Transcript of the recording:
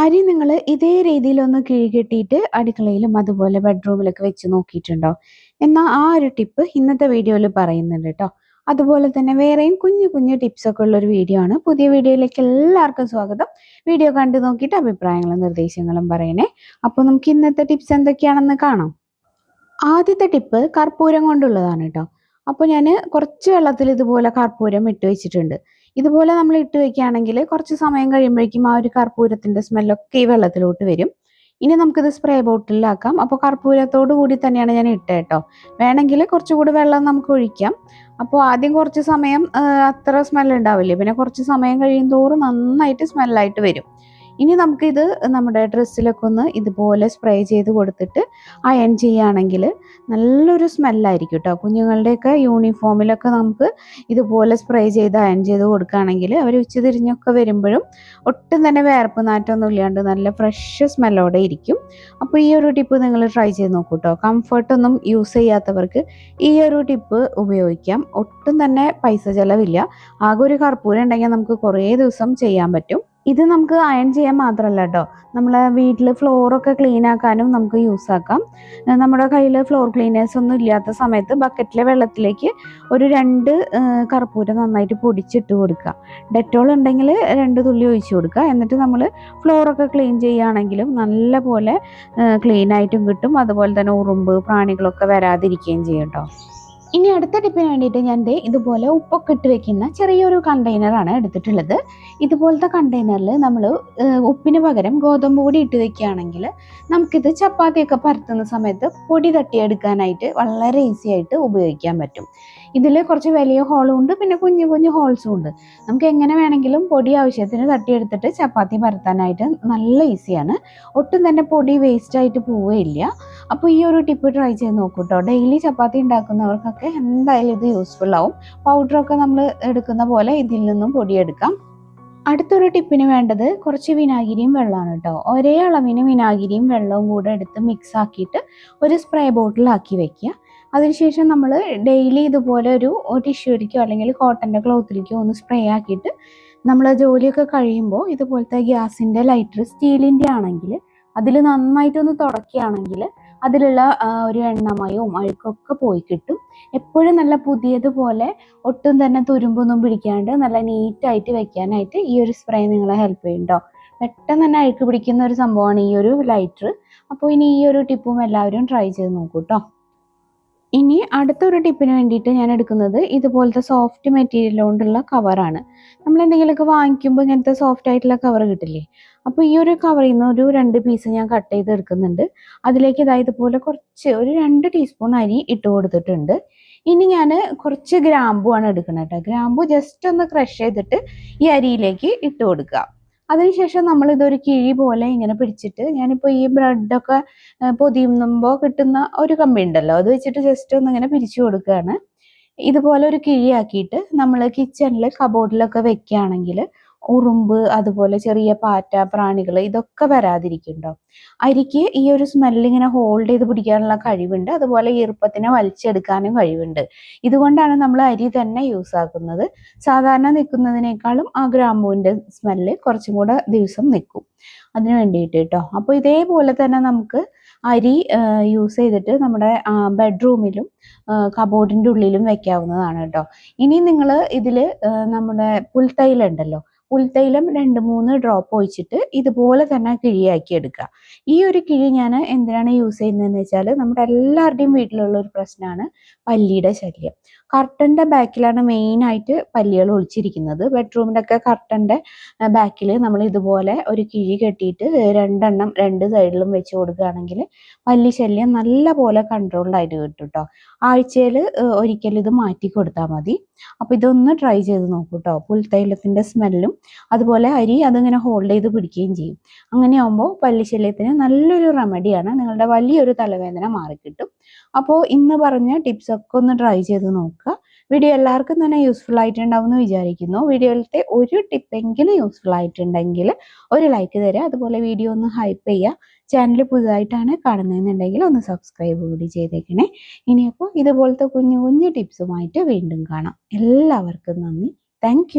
അരി നിങ്ങൾ ഇതേ രീതിയിൽ ഒന്ന് കിഴികെട്ടിയിട്ട് അടുക്കളയിലും അതുപോലെ ബെഡ്റൂമിലൊക്കെ വെച്ച് നോക്കിയിട്ടുണ്ടോ? എന്നാൽ ആ ഒരു ടിപ്പ് ഇന്നത്തെ വീഡിയോയിൽ പറയുന്നുണ്ട് കേട്ടോ അതുപോലെ തന്നെ വേറെയും കുഞ്ഞു കുഞ്ഞു ടിപ്സൊക്കെ ഉള്ളൊരു വീഡിയോ ആണ്. പുതിയ വീഡിയോയിലേക്ക് എല്ലാവർക്കും സ്വാഗതം. വീഡിയോ കണ്ടു നോക്കിയിട്ട് അഭിപ്രായങ്ങളും നിർദ്ദേശങ്ങളും പറയണേ. അപ്പോൾ നമുക്ക് ഇന്നത്തെ ടിപ്സ് എന്തൊക്കെയാണെന്ന് കാണാം. ആദ്യത്തെ ടിപ്പ് കർപ്പൂരം കൊണ്ടുള്ളതാണ് കേട്ടോ അപ്പോൾ ഞാൻ കുറച്ച് വെള്ളത്തിൽ ഇതുപോലെ കർപ്പൂരം ഇട്ട് വെച്ചിട്ടുണ്ട്. ഇതുപോലെ നമ്മൾ ഇട്ട് വെക്കുകയാണെങ്കിൽ കുറച്ച് സമയം കഴിയുമ്പോഴേക്കും ആ ഒരു കർപ്പൂരത്തിന്റെ സ്മെല്ലൊക്കെ ഈ വെള്ളത്തിലോട്ട് വരും. ഇനി നമുക്കിത് സ്പ്രേ ബോട്ടിലാക്കാം അപ്പോൾ കർപ്പൂരത്തോടു കൂടി തന്നെയാണ് ഞാൻ ഇട്ടത് കേട്ടോ. വേണമെങ്കിൽ കുറച്ചുകൂടി വെള്ളം നമുക്ക് ഒഴിക്കാം. അപ്പോൾ ആദ്യം കുറച്ച് സമയം അത്ര സ്മെൽ ഉണ്ടാവില്ലേ? പിന്നെ കുറച്ച് സമയം കഴിയും തോറും നന്നായിട്ട് സ്മെല്ലായിട്ട് വരും. ഇനി നമുക്കിത് നമ്മുടെ ഡ്രസ്സിലൊക്കെ ഒന്ന് ഇതുപോലെ സ്പ്രേ ചെയ്ത് കൊടുത്തിട്ട് അയൺ ചെയ്യുകയാണെങ്കിൽ നല്ലൊരു സ്മെല്ലായിരിക്കും കേട്ടോ. കുഞ്ഞുങ്ങളുടെയൊക്കെ യൂണിഫോമിലൊക്കെ നമുക്ക് ഇതുപോലെ സ്പ്രേ ചെയ്ത് അയൺ ചെയ്ത് കൊടുക്കുകയാണെങ്കിൽ അവർ ഉച്ചതിരിഞ്ഞൊക്കെ വരുമ്പോഴും ഒട്ടും തന്നെ വേർപ്പ് നാറ്റമൊന്നും ഇല്ലാണ്ട് നല്ല ഫ്രഷ് സ്മെല്ലോടെ ഇരിക്കും. അപ്പോൾ ഈ ഒരു ടിപ്പ് നിങ്ങൾ ട്രൈ ചെയ്ത് നോക്കൂ കേട്ടോ. കംഫർട്ടൊന്നും യൂസ് ചെയ്യാത്തവർക്ക് ഈ ഒരു ടിപ്പ് ഉപയോഗിക്കാം. ഒട്ടും തന്നെ പൈസ ചിലവില്ല. ആകെ ഒരു കർപ്പൂരം ഉണ്ടെങ്കിൽ നമുക്ക് കുറേ ദിവസം ചെയ്യാൻ പറ്റും. ഇത് നമുക്ക് അയൺ ചെയ്യാൻ മാത്രമല്ല കേട്ടോ നമ്മളെ വീട്ടിൽ ഫ്ലോറൊക്കെ ക്ലീൻ ആക്കാനും നമുക്ക് യൂസ് ആക്കാം. നമ്മുടെ കയ്യിൽ ഫ്ലോർ ക്ലീനേഴ്സ് ഒന്നും ഇല്ലാത്ത സമയത്ത് ബക്കറ്റിലെ വെള്ളത്തിലേക്ക് ഒരു രണ്ട് കർപ്പൂരം നന്നായിട്ട് പൊടിച്ചിട്ട് കൊടുക്കുക. ഡെറ്റോൾ ഉണ്ടെങ്കിൽ രണ്ട് തുള്ളി ഒഴിച്ചു കൊടുക്കുക. എന്നിട്ട് നമ്മൾ ഫ്ലോറൊക്കെ ക്ലീൻ ചെയ്യുകയാണെങ്കിലും നല്ല പോലെ ക്ലീൻ ആയിട്ടും കിട്ടും. അതുപോലെ തന്നെ ഉറുമ്പ് പ്രാണികളൊക്കെ വരാതിരിക്കുകയും ചെയ്യും കേട്ടോ ഇനി അടുത്ത ടിപ്പിന് വേണ്ടിയിട്ട് ഞാൻ ദേ ഇതുപോലെ ഉപ്പൊക്കെ ഇട്ട് വെക്കുന്ന ചെറിയൊരു കണ്ടെയ്നറാണ് എടുത്തിട്ടുള്ളത്. ഇതുപോലത്തെ കണ്ടെയ്നറിൽ നമ്മൾ ഉപ്പിന് പകരം ഗോതമ്പ് പൊടി ഇട്ട് വെക്കുകയാണെങ്കിൽ നമുക്കിത് ചപ്പാത്തിയൊക്കെ പരത്തുന്ന സമയത്ത് പൊടി തട്ടിയെടുക്കാനായിട്ട് വളരെ ഈസി ആയിട്ട് ഉപയോഗിക്കാൻ പറ്റും. ഇതിൽ കുറച്ച് വലിയ ഹോളും ഉണ്ട് പിന്നെ കുഞ്ഞു കുഞ്ഞു ഹോൾസും ഉണ്ട്. നമുക്ക് എങ്ങനെ വേണമെങ്കിലും പൊടി ആവശ്യത്തിന് തട്ടിയെടുത്തിട്ട് ചപ്പാത്തി പരത്താനായിട്ട് നല്ല ഈസിയാണ് ഒട്ടും തന്നെ പൊടി വേസ്റ്റ് ആയിട്ട് പോവുകയില്ല. അപ്പോൾ ഈ ഒരു ടിപ്പ് ട്രൈ ചെയ്ത് നോക്കൂ കേട്ടോ ഡെയിലി ചപ്പാത്തി ഉണ്ടാക്കുന്നവർക്കൊക്കെ എന്തായാലും ഇത് യൂസ്ഫുൾ ആവും. പൗഡർ ഒക്കെ നമ്മൾ എടുക്കുന്ന പോലെ ഇതിൽ നിന്നും പൊടിയെടുക്കാം. അടുത്തൊരു ടിപ്പിന് വേണ്ടത് കുറച്ച് വിനാഗിരിയും വെള്ളമാണ് കേട്ടോ ഒരേ അളവിന് വിനാഗിരിയും വെള്ളവും കൂടെ എടുത്ത് മിക്സ് ആക്കിയിട്ട് ഒരു സ്പ്രേ ബോട്ടിലാക്കി വെക്കുക. അതിനുശേഷം നമ്മൾ ഡെയിലി ഇതുപോലെ ഒരു ടിഷ്യൂരിക്കോ അല്ലെങ്കിൽ കോട്ടന്റെ ക്ലോത്തിലേക്കോ ഒന്ന് സ്പ്രേ ആക്കിയിട്ട് നമ്മൾ ജോലിയൊക്കെ കഴിയുമ്പോൾ ഇതുപോലത്തെ ഗ്യാസിന്റെ ലൈറ്റർ സ്റ്റീലിന്റെ ആണെങ്കിൽ അതിൽ നന്നായിട്ടൊന്ന് തുടക്കുകയാണെങ്കിൽ അതിലുള്ള ഒരു എണ്ണമയവും അഴുക്കൊക്കെ പോയി കിട്ടും. എപ്പോഴും നല്ല പുതിയതുപോലെ ഒട്ടും തന്നെ തുരുമ്പൊന്നും പിടിക്കാണ്ട് നല്ല നീറ്റായിട്ട് വെക്കാനായിട്ട് ഈ ഒരു സ്പ്രേ നിങ്ങളെ ഹെൽപ്പ് ചെയ്യുന്നുണ്ടോ പെട്ടെന്ന് തന്നെ അഴുക്ക് പിടിക്കുന്ന ഒരു സംഭവമാണ് ഈ ഒരു ലൈറ്റർ. അപ്പോൾ ഇനി ഈ ഒരു ടിപ്പും എല്ലാവരും ട്രൈ ചെയ്ത് നോക്കൂ കേട്ടോ ഇനി അടുത്തൊരു ടിപ്പിന് വേണ്ടിയിട്ട് ഞാൻ എടുക്കുന്നത് ഇതുപോലത്തെ സോഫ്റ്റ് മെറ്റീരിയൽ കൊണ്ടുള്ള കവറാണ് നമ്മൾ എന്തെങ്കിലുമൊക്കെ വാങ്ങിക്കുമ്പോൾ ഇങ്ങനത്തെ സോഫ്റ്റ് ആയിട്ടുള്ള കവർ കിട്ടില്ലേ? അപ്പോൾ ഈ ഒരു കവറിൽ നിന്ന് ഒരു രണ്ട് പീസ് ഞാൻ കട്ട് ചെയ്ത് എടുക്കുന്നുണ്ട്. അതിലേക്ക് ഇതാ ഇതുപോലെ കുറച്ച് ഒരു രണ്ട് ടീസ്പൂൺ അരി ഇട്ട് കൊടുത്തിട്ടുണ്ട്. ഇനി ഞാൻ കുറച്ച് ഗ്രാമ്പു ആണ് എടുക്കുന്നത് കേട്ടോ ഗ്രാമ്പു ജസ്റ്റ് ഒന്ന് ക്രഷ് ചെയ്തിട്ട് ഈ അരിയിലേക്ക് ഇട്ട് കൊടുക്കുക. അതിനുശേഷം നമ്മൾ ഇതൊരു കിഴി പോലെ ഇങ്ങനെ പിടിച്ചിട്ട് ഞാനിപ്പോൾ ഈ ബ്രെഡൊക്കെ പൊതിയുമ്പോൾ കിട്ടുന്ന ഒരു കമ്പി ഉണ്ടല്ലോ അത് വെച്ചിട്ട് ജസ്റ്റ് ഒന്ന് ഇങ്ങനെ പിരിച്ചു കൊടുക്കുകയാണ്. ഇതുപോലെ ഒരു കിഴിയാക്കിയിട്ട് നമ്മൾ കിച്ചണിൽ കബോർഡിലൊക്കെ വെക്കുകയാണെങ്കിൽ ഉറുമ്പ് അതുപോലെ ചെറിയ പാറ്റ പ്രാണികൾ ഇതൊക്കെ വരാതിരിക്കുന്നുണ്ടോ? അരിക്ക് ഈ ഒരു സ്മെല്ല് ഇങ്ങനെ ഹോൾഡ് ചെയ്ത് പിടിക്കാനുള്ള കഴിവുണ്ട്. അതുപോലെ ഈർപ്പത്തിനെ വലിച്ചെടുക്കാനും കഴിവുണ്ട്. ഇതുകൊണ്ടാണ് നമ്മൾ അരി തന്നെ യൂസ് ആക്കുന്നത്. സാധാരണ നിൽക്കുന്നതിനേക്കാളും ആ ഗ്രാമ്പൂവിന്റെ സ്മെല്ല് കുറച്ചും കൂടെ ദിവസം നിൽക്കും. അതിന് വേണ്ടിയിട്ട് കേട്ടോ. അപ്പോൾ ഇതേപോലെ തന്നെ നമുക്ക് അരി യൂസ് ചെയ്തിട്ട് നമ്മുടെ ബെഡ്റൂമിലും കബോർഡിന്റെ ഉള്ളിലും വെക്കാവുന്നതാണ് കേട്ടോ. ഇനി നിങ്ങൾ ഇതിൽ നമ്മുടെ പുൽത്തൈലം ഉണ്ടല്ലോ പുൽത്തൈലം രണ്ട് മൂന്ന് ഡ്രോപ്പ് ഒഴിച്ചിട്ട് ഇതുപോലെ തന്നെ കിഴിയാക്കി എടുക്കുക. ഈ ഒരു കിഴി ഞാൻ എന്തിനാണ് യൂസ് ചെയ്യുന്നതെന്ന് വെച്ചാൽ നമ്മുടെ എല്ലാവരുടെയും വീട്ടിലുള്ള ഒരു പ്രശ്നമാണ് പല്ലിയുടെ ശല്യം. കർട്ടന്റെ ബാക്കിലാണ് മെയിനായിട്ട് പല്ലികൾ ഒളിച്ചിരിക്കുന്നത്. ബെഡ്റൂമിന്റെ ഒക്കെ കർട്ടന്റെ ബാക്കിൽ നമ്മൾ ഇതുപോലെ ഒരു കിഴി കെട്ടിയിട്ട് രണ്ടെണ്ണം രണ്ട് സൈഡിലും വെച്ച് കൊടുക്കുകയാണെങ്കിൽ പല്ലി ശല്യം നല്ല പോലെ കൺട്രോൾഡായിട്ട് കിട്ടും കേട്ടോ ആഴ്ചയിൽ ഒരിക്കൽ ഇത് മാറ്റി കൊടുത്താൽ മതി. അപ്പോൾ ഇതൊന്ന് ട്രൈ ചെയ്ത് നോക്കൂ കേട്ടോ പുൽത്തൈലത്തിന്റെ സ്മെല്ലും അതുപോലെ അരി അതിങ്ങനെ ഹോൾഡ് ചെയ്ത് പിടിക്കുകയും ചെയ്യും. അങ്ങനെ ആകുമ്പോൾ പല്ലിശല്യത്തിന് നല്ലൊരു റെമഡിയാണ് നിങ്ങളുടെ വലിയൊരു തലവേദന മാറിക്കിട്ടും. അപ്പോൾ ഇന്ന് പറഞ്ഞ ടിപ്സ് ഒക്കെ ഒന്ന് ട്രൈ ചെയ്ത് നോക്കുക. വീഡിയോ എല്ലാവർക്കും തന്നെ യൂസ്ഫുൾ ആയിട്ടുണ്ടാവുമെന്ന് വിചാരിക്കുന്നു. വീഡിയോയിലത്തെ ഒരു ടിപ്പെങ്കിലും യൂസ്ഫുൾ ആയിട്ടുണ്ടെങ്കിൽ ഒരു ലൈക്ക് തരിക. അതുപോലെ വീഡിയോ ഒന്ന് ഹൈപ്പ് ചെയ്യുക. ചാനൽ പുതുതായിട്ടാണ് കാണുന്നതെന്നുണ്ടെങ്കിൽ ഒന്ന് സബ്സ്ക്രൈബ് കൂടി ചെയ്തേക്കണേ. ഇനിയപ്പോൾ ഇതുപോലത്തെ കുഞ്ഞു കുഞ്ഞു ടിപ്സുമായിട്ട് വീണ്ടും കാണാം. എല്ലാവർക്കും നന്ദി. താങ്ക്